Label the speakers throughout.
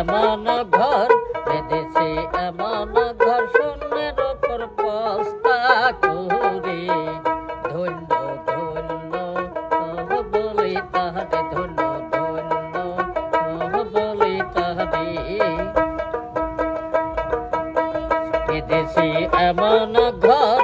Speaker 1: এমন ঘর বেঁধেছে, এমন ঘর শূন্যের ওপর পস্তা করে ধন্য ধন্য বলি তাহারে ধন্য ধন্য বলি তাহারে বেঁধেছি এমন ঘর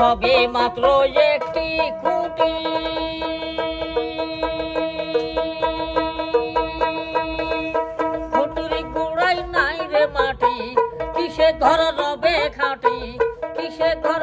Speaker 1: সবে মাত্র একটি খুঁটি। খুঁটির গোড়াই নাই রে মাটি, কিসে ঘর রবে খাটি, কিসে ঘর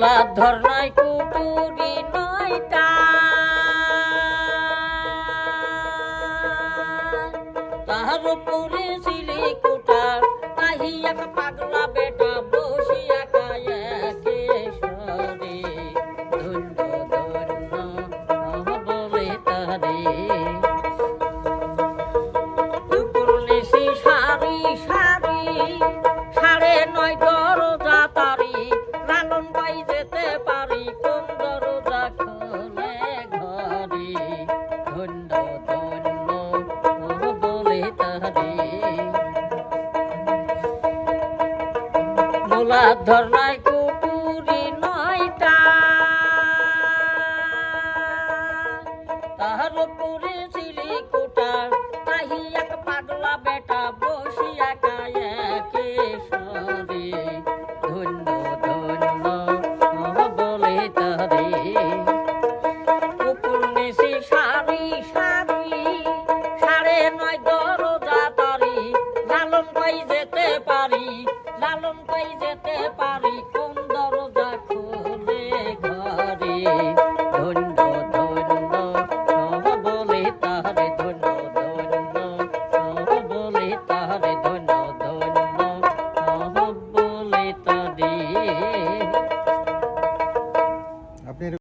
Speaker 1: মোলাধর নাই কুটুরি নয়টা তাহার উপরে সিলি কুটার তাহি এক পাগলা বেটা বসিয়া কায়ে কেশরে ধন্য ধন্য বলে তারে মোলাধর নাই কুটুরি নয়টা তাহার উপরে সিলি কোটার তাহি এক পাগলা বেটা বসিয়া কায়ে